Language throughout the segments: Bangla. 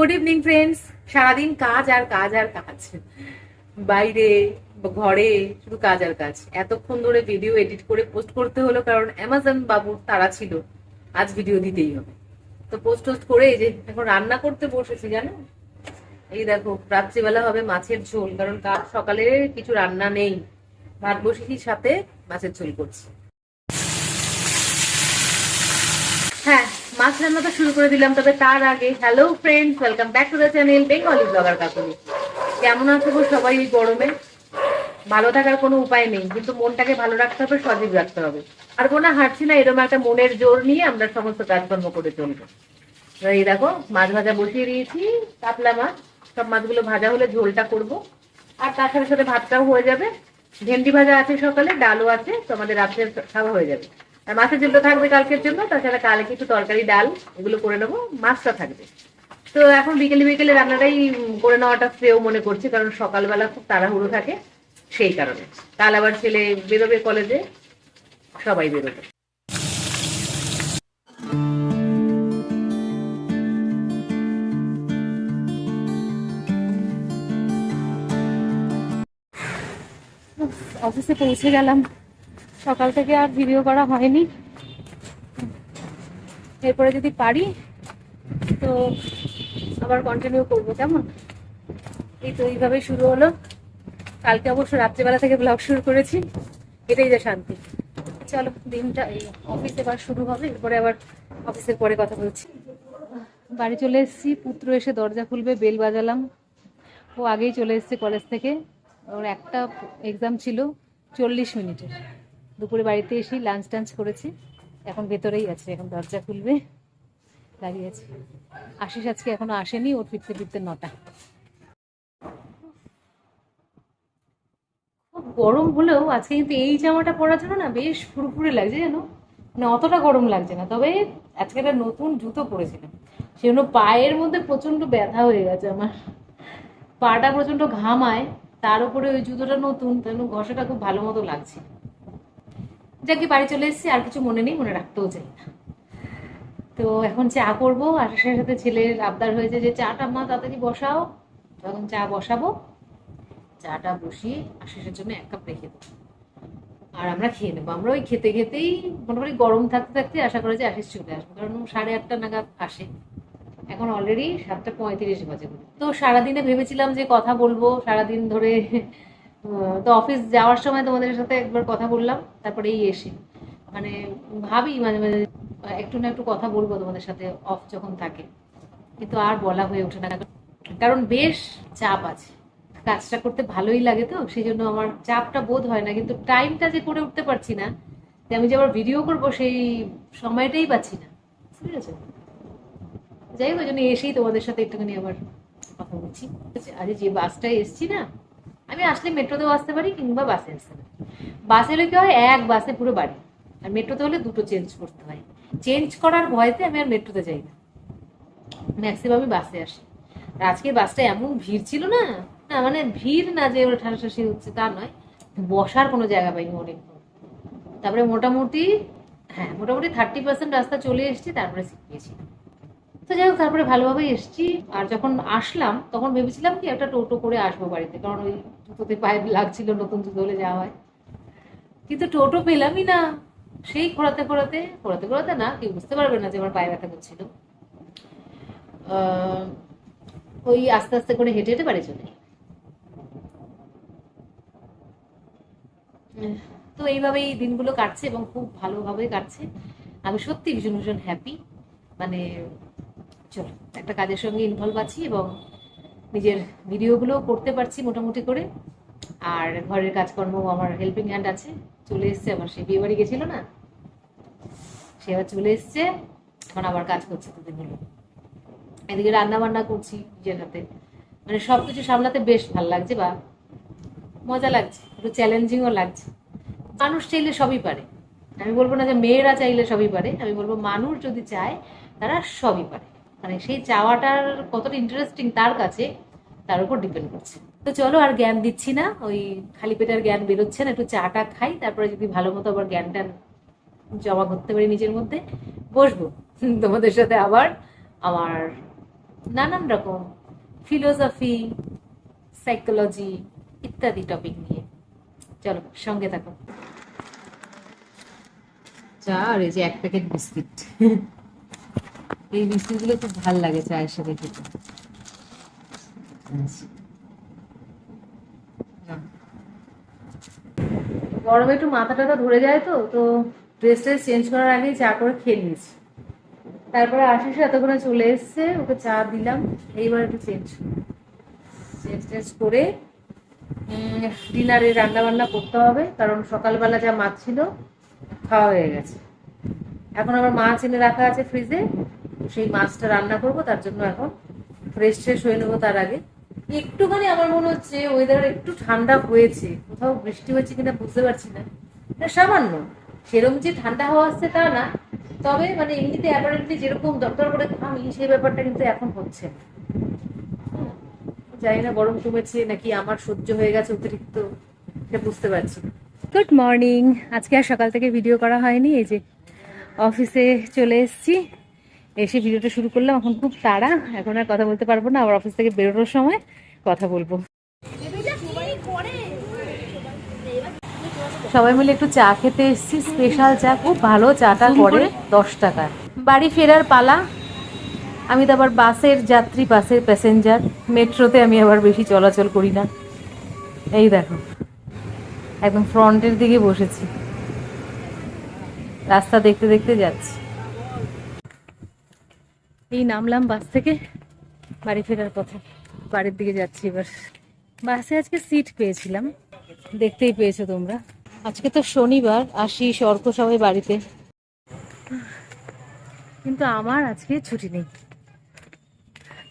গুড ইভিনিং ফ্রেন্ডস সারাদিন কাজ আর কাজ আর কাজ। বাইরে, ঘরে শুধু কাজ আর কাজ। এতক্ষণ ধরে ভিডিও এডিট করে পোস্ট করতে হলো কারণ অ্যামাজন বাবুর তারা ছিল। আজ ভিডিও দিতেই হবে। তো পোস্ট টোস্ট করে এই যে এখন রান্না করতে বসেছি, জানো? এই দেখো, রাত্রিবেলা হবে মাছের ঝোল, কারণ কাল সকালে কিছু রান্না নেই। ভাত বসেছি সাথে মাছের ঝোল করছি হ্যাঁ মাছ রান্না তো শুরু করে দিলাম, তবে তার আগে hello friends welcome back to the channel Bengali blogger কাকুরি কেমন আছো গো সবাই এই গরমে? ভালো থাকার কোনো উপায় নেই, কিন্তু মনটাকে ভালো রাখতে হবে, সজীব রাখতে হবে। আর কোনো হাঁটছি না, এরকম একটা মনের জোর নিয়ে আমরা সমস্ত কাজকর্ম করে চলবো। এই দেখো, মাছ ভাজা বসিয়ে দিয়েছি কাতলা মাছ, সব মাছগুলো ভাজা হলে ঝোলটা করব। আর তার সাথে সাথে ভাতটাও হয়ে যাবে। ভেন্ডি ভাজা আছে সকালে, ডালও আছে তো আমাদের রাত্রে খাওয়া হয়ে যাবে। মাছের ঝোলটা থাকবে কালকের জন্য, তাছাড়া কালকে কিছু তরকারি, ডাল, এগুলো করে নেব, মাছটা থাকবে। তো এখন বিকেলে বিকেলে রান্নাটাই করে নেওয়াটা শ্রেয় মনে করছি, কারণ সকালবেলা খুব তাড়াহুড়ো থাকে সেই কারণে। কাল আবার ছেলে বেরোবে কলেজে, সবাই বেরোবে। অফিসে পৌঁছে গেলাম। সকাল থেকে আর ভিডিও করা হয়নি। এরপরে যদি পারি, তো আবার কন্টিনিউ করব, কেমন? এই তো এইভাবে শুরু হলো। কালকে অবশ্য রাত্রিবেলা থেকে ব্লগ শুরু করেছি। এটাই যে শান্তি। চলো, দিনটা এই অফিস এবার শুরু হবে। এরপরে আবার অফিসের পরে কথা বলছি। বাড়ি চলে এসেছি, পুত্র এসে দরজা খুলবে, বেল বাজালাম। ও আগেই চলে এসেছে কলেজ থেকে। ওর একটা এক্সাম ছিল চল্লিশ মিনিটের। দুপুরে বাড়িতে এসে লাঞ্চ টাঞ্চ করেছি। এখন ভেতরেই আছে, এখন দরজা খুলবে, দাঁড়িয়ে আছে। আশিস আজকে এখনও আসেনি, ওর ফিরতে ফিরতে নটা। খুব গরম হলেও আজকে কিন্তু এই জামাটা পরার জন্য না বেশ ফুরফুরে লাগছে জানো? মানে অতটা গরম লাগছে না, তবে আজকে একটা নতুন জুতো পরেছিলাম। সেজন্য পায়ের মধ্যে প্রচণ্ড ব্যথা হয়ে গেছে আমার। পাটা প্রচণ্ড ঘামায় তার উপরে ওই জুতোটা নতুন তাই ঘষাটা খুব ভালো মতো লাগছে। যাকে বাড়ি চলে এসেছি, আর কিছু মনে নেই, মনে রাখতেও চাই না। তো এখন চা করব আশাসের সাথে ছেলের আবদার হয়েছে যে চাটা মা তাড়াতাড়ি বসাও। তখন চা বসাবো। চাটা বসিয়ে আশিসের জন্য এক কাপ রেখে দেবো। আর আমরা খেয়ে নেব। আমরা ওই খেতে খেতেই মোটামুটি গরম থাকতে থাকতে আশা করা যে আশিস চলে আসব। কারণ সাড়ে আটটা নাগাদ আসে। এখন অলরেডি সাতটা পঁয়ত্রিশ বাজে। তো সারাদিনে ভেবেছিলাম যে কথা বলব। সারাদিন ধরে তো অফিস যাওয়ার সময় তোমাদের সাথে একবার কথা বললাম, তারপরে এই এসে। মানে ভাবি মাঝে মাঝে, একটু না একটু কথা বলব তোমাদের সাথে অফ যখন থাকে। কিন্তু আর বলা হয়ে ওঠে না। কারণ বেশ চাপ আছে। কাজটা করতে ভালোই লাগে তো, সেই জন্য আমার চাপটা বোধ হয় না। কিন্তু টাইমটা যে করে উঠতে পারছি না, যে আমি যে আবার ভিডিও করব, সেই সময়টাই পাচ্ছি না। বুঝতে পেরেছ? যাই হোক জন্য এসেই তোমাদের সাথে একটুখানি আবার কথা বলছি। আরে যে বাসটায় এসছি না আমি আসলে মেট্রোতেও আসতে পারি কিংবা বাসে আসতে পারি। বাসে হলে কি হয়, এক বাসে পুরো বাড়ি। আর মেট্রোতে হলে দুটো চেঞ্জ করতে হয়। চেঞ্জ করার ভয়তে আমি আর মেট্রোতে যাই না। ম্যাক্সিমাম আমি বাসে আসি। আর আজকে বাসটা এমন ভিড় ছিল না না মানে ভিড় না যে ওরা ঠাসাঠাসি হচ্ছে তা নয়, বসার কোনো জায়গা পাইনি অনেকক্ষণ। তারপরে মোটামুটি হ্যাঁ মোটামুটি থার্টি পার্সেন্ট রাস্তা চলে এসেছি, তারপরে পেয়েছি তো যাই হোক, তারপরে ভালোভাবেই এসেছি। আর যখন আসলাম, তখন ভেবেছিলাম কি একটা টোটো করে আসব বাড়িতে, কারণ ওই জুতোতে পায়ে লাগছিল নতুন জুতো হলে যাওয়া হয়। কিন্তু টোটো পেলামই না। সেই খোঁড়াতে খোঁড়াতে খোঁড়াতে খোঁড়াতে না, কেউ বুঝতে পারবে না যে আমার পায়ে ব্যথা করছিল। ওই আস্তে আস্তে করে হেঁটে হেঁটে বাড়ি চলে তো এইভাবেই দিনগুলো কাটছে এবং খুব ভালোভাবে কাটছে। আমি সত্যি ভীষণ ভীষণ হ্যাপি মানে চলো, একটা কাজের সঙ্গে ইনভলভ আছি এবং নিজের ভিডিওগুলো করতে পারছি মোটামুটি করে। আর ঘরের কাজকর্ম আমার হেল্পিং হ্যান্ড আছে। চলে এসছে, আমার সে বিয়ে বাড়ি গেছিল না? সে আবার চলে এসছে, এখন আবার কাজ করছে দুদিন হলো এদিকে রান্না বান্না করছি নিজের হাতে। মানে সব কিছু সামলাতে বেশ ভালো লাগছে বা মজা লাগছে, একটু চ্যালেঞ্জিংও লাগছে। মানুষ চাইলে সবই পারে। আমি বলব না যে মেয়েরা চাইলে সবই পারে, আমি বলব মানুষ যদি চায় তারা সবই পারে। মানে সেই চাওয়াটার কতটা ইন্টারেস্টিং তার কাছে, তার উপর ডিপেন্ড করছে। তো চলো আর জ্ঞান দিচ্ছি না, ওই খালি পেটের জ্ঞান বেরোচ্ছে না, একটু চাটা খাই, তারপরে যদি ভালো মতো আবার জ্ঞানটা জমা করতে পারি নিজের মধ্যে, বসবো। তোমাদের সাথে আবার আমার নানান রকম ফিলোসফি সাইকোলজি ইত্যাদি টপিক নিয়ে। চলো, সঙ্গে থাকো। চা আর এই যে এক প্যাকেট বিস্কিট এই বিস্কিটগুলো খুব ভালো লাগে চায়ের সাথে খেতে। গরমে একটু মাথা টাথা ধরে যায় তো তো ড্রেস ট্রেস চেঞ্জ করার আগেই চা করে খেয়ে নিয়েছি। তারপরে আশিস এতক্ষণে চলে এসছে ওকে চা দিলাম এইবার একটু চেঞ্জ চেঞ্জ টেঞ্জ করে ডিনারে রান্না বান্না করতে হবে কারণ সকালবেলা যা মাছ ছিল খাওয়া হয়ে গেছে। এখন আবার মাছ এনে রাখা আছে ফ্রিজে সেই মাছটা রান্না করব তার জন্য এখন ফ্রেশ ফ্রেশ হয়ে নেব তার আগে। একটুখানি আমার মনে হচ্ছে ওয়েদার একটু ঠান্ডা হয়েছে কোথাও বৃষ্টি হয়েছে কিনা বুঝতে পারছি না। না, সামান্য সেরকম যে ঠান্ডা হওয়া আসছে তা না তবে মানে এমনিতে অ্যাপারেন্টলি যেরকম দপ্তর করে ঘামি সেই ব্যাপারটা কিন্তু এখন হচ্ছে না। জানি না গরম কমেছে নাকি আমার সহ্য হয়ে গেছে অতিরিক্ত এটা বুঝতে পারছি গুড মর্নিং আজকে আর সকাল থেকে ভিডিও করা হয়নি এই যে অফিসে চলে এসেছি। এসে ভিডিওটা শুরু করলাম এখন খুব তাড়া এখন আর কথা বলতে পারব না আবার অফিস থেকে বেরোনোর সময় কথা বলব। সবাই মিলে একটু চা খেতে এসেছি স্পেশাল চা খুব ভালো চাটা করে দশ টাকা। বাড়ি ফেরার পালা আমি তো আবার বাসের যাত্রী বাসের প্যাসেঞ্জার মেট্রোতে আমি আবার বেশি চলাচল করি না। এই দেখো একদম ফ্রন্টের দিকে বসেছি। রাস্তা দেখতে দেখতে যাচ্ছি। এই নামলাম বাস থেকে। বাড়ি ফেরার পথে। বাড়ির দিকে যাচ্ছি এবার। বাসে আজকে সিট পেয়েছিলাম। দেখতেই পেয়েছ তোমরা। আজকে তো শনিবার, আসি অর্ক সবাই বাড়িতে। কিন্তু আমার আজকে ছুটি নেই।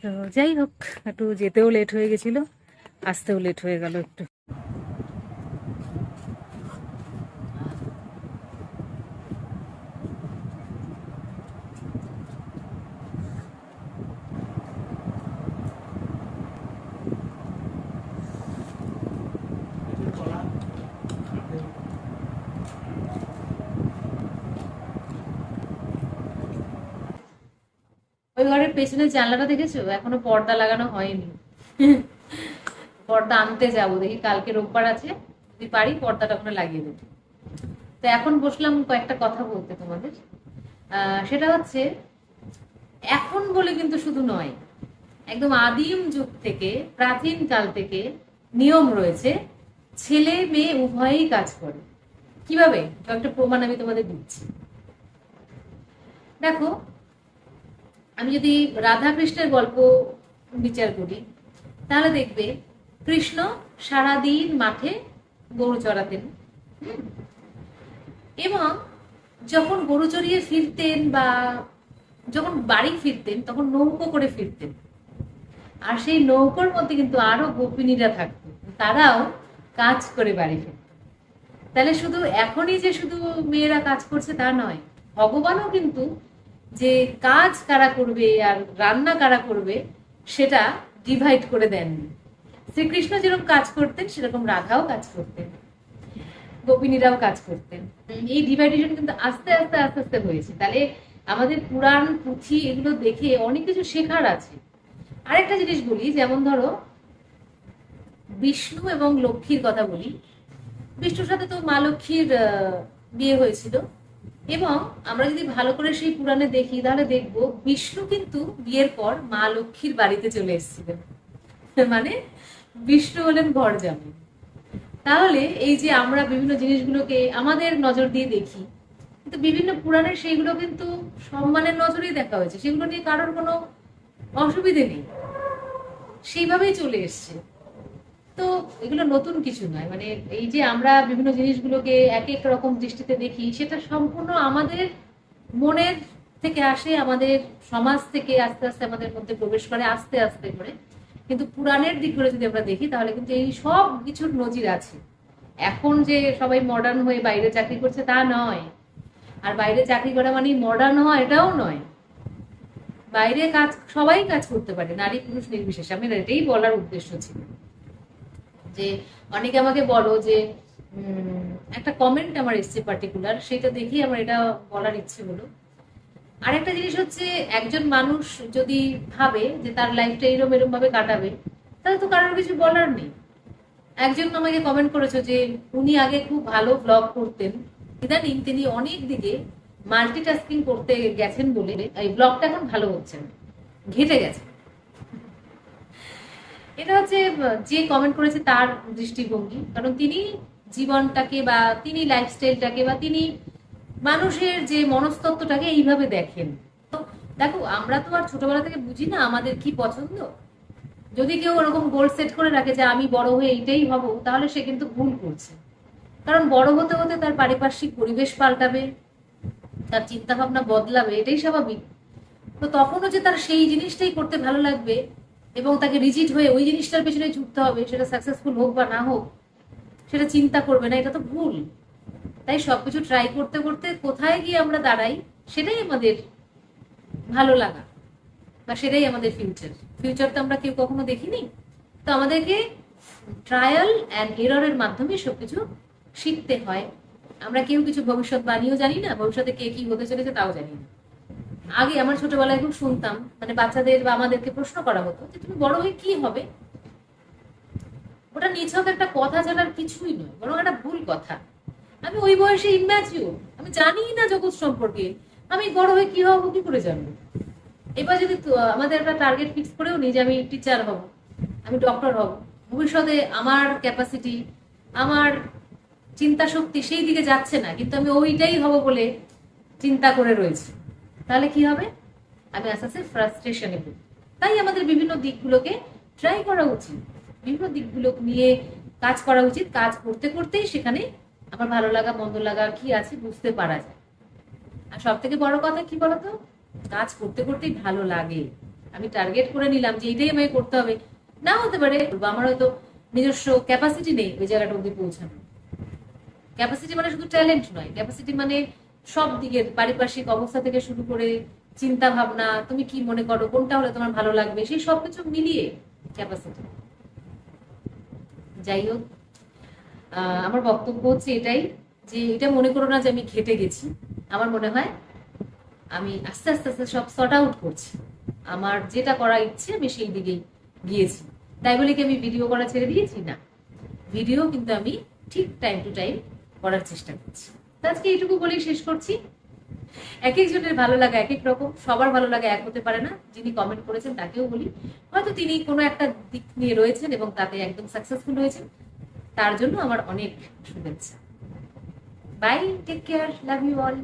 তো যাই হোক, একটু যেতেও লেট হয়ে গেছিল, আসতেও লেট হয়ে গেল একটু। ওই ঘরের পেছনে জানলাটা দেখেছ? এখনও পর্দা লাগানো হয়নি। পর্দা আনতে যাব, দেখি কালকে রোববার আছে। যদি পারি, পর্দাটা ওখানে লাগিয়ে দেবো। তো এখন বসলাম কয়েকটা কথা বলতে তোমাদের। সেটা হচ্ছে, এখন বলে কিন্তু শুধু নয়, একদম আদিম যুগ থেকে, প্রাচীন কাল থেকে নিয়ম রয়েছে, ছেলে মেয়ে উভয়ই কাজ করে। কীভাবে? কয়েকটা প্রমাণ আমি তোমাদের দিচ্ছি। দেখো আমি যদি রাধা কৃষ্ণের গল্প বিচার করি, তাহলে দেখবে কৃষ্ণ সারাদিন মাঠে গরু চড়াতেন। এবং যখন গরু চড়িয়ে ফিরতেন বা যখন বাড়ি ফিরতেন, তখন নৌকো করে ফিরতেন। আর সেই নৌকোর মধ্যে কিন্তু আরও গোপিনীরা থাকতো, তারাও কাজ করে বাড়ি ফিরত। তাহলে শুধু এখনই যে শুধু মেয়েরা কাজ করছে তা নয়, ভগবানও কিন্তু যে কাজ কারা করবে আর রান্না কারা করবে, সেটা ডিভাইড করে দেননি শ্রীকৃষ্ণ যেরকম কাজ করতেন, সেরকম রাধাও কাজ করতেন। গোপিনীরাও কাজ করতেন। এই ডিভাইডেশন কিন্তু আস্তে আস্তে আস্তে আস্তে হয়েছে। তাহলে আমাদের পুরাণ, পুঁথি এগুলো দেখে অনেক কিছু শেখার আছে। আরেকটা জিনিস বলি, যেমন ধরো, বিষ্ণু এবং লক্ষ্মীর কথা বলি। বিষ্ণুর সাথে তো মা লক্ষ্মীর বিয়ে হয়েছিল। এবং আমরা যদি ভালো করে সেই পুরাণে দেখি, তাহলে দেখব বিষ্ণু কিন্তু বিয়ের পর মা লক্ষ্মীর বাড়িতে চলে এসেছিলেন। মানে বিষ্ণু হলেন ঘর জামাই তাহলে এই যে আমরা বিভিন্ন জিনিসগুলোকে আমাদের নজর দিয়ে দেখি, কিন্তু বিভিন্ন পুরাণের সেইগুলো কিন্তু সম্মানের নজরেই দেখা হয়েছে। সেগুলো নিয়ে কারোর কোনো অসুবিধে নেই। সেইভাবেই চলে এসছে। তো এগুলো নতুন কিছু নয়। মানে এই যে আমরা বিভিন্ন জিনিসগুলোকে এক এক রকম দৃষ্টিতে দেখি, সেটা সম্পূর্ণ আমাদের মনের থেকে আসে, আমাদের সমাজ থেকে আস্তে আস্তে আমাদের মধ্যে প্রবেশ করে, আস্তে আস্তে করে। কিন্তু পুরাণের দিক করে যদি আমরা দেখি, তাহলে কিন্তু এই সব কিছুর নজির আছে। এখন যে সবাই মডার্ন হয়ে বাইরে চাকরি করছে, তা নয়। আর বাইরে চাকরি করা মানে মডার্ন হওয়া, এটাও নয়। বাইরে কাজ, সবাই কাজ করতে পারে, নারী পুরুষ নির্বিশেষে। আমি এটাই বলার উদ্দেশ্য ছিল। যে অনেকে আমাকে বলো যে একটা কমেন্ট আমার এসছে পার্টিকুলার সেটা দেখেই আমার এটা বলার ইচ্ছে হলো। আরেকটা জিনিস হচ্ছে, একজন মানুষ যদি ভাবে যে তার লাইফটা এরম এরম ভাবে কাটাবে, তাহলে তো কারোর কিছু বলার নেই। একজন আমাকে কমেন্ট করেছ যে, উনি আগে খুব ভালো ব্লগ করতেন। ইদানিং তিনি অনেক দিকে মাল্টিটাস্কিং করতে গেছেন বলে, এই ব্লগটা এখন ভালো হচ্ছে না। ঘেটে গেছে। এটা হচ্ছে যে কমেন্ট করেছে তার দৃষ্টিভঙ্গি। কারণ তিনি জীবনটাকে বা তিনি লাইফস্টাইলটাকে বা তিনি মানুষের যে মনস্তত্ত্বটাকে এইভাবে দেখেন। দেখো, আমরা তো আর ছোটবেলা থেকে বুঝি না আমাদের কি পছন্দ। যদি কেউ ওরকম গোল সেট করে রাখে যে আমি বড় হয়ে এইটাই হব, তাহলে সে কিন্তু ভুল করছে। কারণ বড় হতে হতে তার পারিপার্শ্বিক পরিবেশ পাল্টাবে, তার চিন্তা ভাবনা বদলাবে, এটাই স্বাভাবিক। তো তখনও যে তার সেই জিনিসটাই করতে ভালো লাগবে এবং তাকে রিজিট হয়ে ওই জিনিসটার পেছনে ছুটতে হবে, সেটা সাকসেসফুল হোক বা না হোক, সেটা চিন্তা করবে না, এটা তো ভুল। তাই সবকিছু ট্রাই করতে করতে কোথায় গিয়ে আমরা দাঁড়াই, সেটাই আমাদের ভালো লাগা বা সেটাই আমাদের ফিউচার ফিউচার তো আমরা কেউ কখনো দেখিনি। তো আমাদেরকে ট্রায়াল অ্যান্ড এররের মাধ্যমে সবকিছু শিখতে হয়। আমরা কেউ কিছু ভবিষ্যৎ বাণীও জানি না, ভবিষ্যতে কে কি হতে চলেছে তাও জানি না। আগে আমার ছোটবেলায় খুব শুনতাম মানে বাচ্চাদের বা আমাদেরকে প্রশ্ন করা হতো যে তুমি বড় হয়ে কি হবে? ওটা নিছক একটা কথা ছাড়ার কিছুই নয়, বরং একটা ভুল কথা। আমি ওই বয়সে ইম্যাচিউর আমি জানি না জগৎ সম্পর্কে। আমি বড় হয়ে কি হব, কি করে জানব? এবার যদি আমাদের একটা টার্গেট ফিক্স করেও নিই যে আমি টিচার হব, আমি ডক্টর হব, ভবিষ্যতে আমার ক্যাপাসিটি আমার চিন্তা শক্তি সেই দিকে যাচ্ছে না, কিন্তু আমি ওইটাই হব বলে চিন্তা করে রয়েছি। তাহলে কি হবে? আমি আস্তে আস্তে ফ্রাস্ট্রেশনে পড়ি। তাই আমাদের বিভিন্ন দিকগুলোকে ট্রাই করা উচিত। বিভিন্ন দিকগুলো নিয়ে কাজ করা উচিত। কাজ করতে করতেই সেখানে আমার ভালো লাগা, মন্দ লাগা কি আছে বুঝতে পারা যায়। আর সব থেকে বড় কথা কি বলতো? কাজ করতে করতেই ভালো লাগে। আমি টার্গেট করে নিলাম যে এইটাই আমাকে করতে হবে। না হতে পারে আমার হয়তো নিজস্ব ক্যাপাসিটি নেই ওই জায়গাটা অব্দি পৌঁছানো ক্যাপাসিটি মানে শুধু ট্যালেন্ট নয়। ক্যাপাসিটি মানে সব দিকের পারিপার্শ্বিক অবস্থা থেকে শুরু করে চিন্তা ভাবনা তুমি কি মনে করো, কোনটা হলে তোমার ভালো লাগবে, সেই সবকিছু মিলিয়ে ক্যাপাসিটি যাই হোক আমার বক্তব্য হচ্ছে এটাই যে এটা মনে করো না যে আমি ঘেটে গেছি। আমার মনে হয় আমি আস্তে আস্তে আস্তে সব সর্ট আউট করছি। আমার যেটা করা ইচ্ছে আমি সেই দিকেই গিয়েছি। তাই বলে কি আমি ভিডিও করা ছেড়ে দিয়েছি? না। ভিডিও কিন্তু আমি ঠিক টাইম টু টাইম করার চেষ্টা করছি। আজকে এইটুকু বলেই শেষ করছি। এক একজনের ভালো লাগা এক এক রকম, সবার ভালো লাগা এক হতে পারে না। যিনি কমেন্ট করেছেন তাকেও বলি। হয়তো তিনি কোনো একটা দিক নিয়ে রয়েছেন এবং তাতে একদম সাকসেসফুল হয়েছেন। তার জন্য আমার অনেক শুভেচ্ছা। Bye take care love you all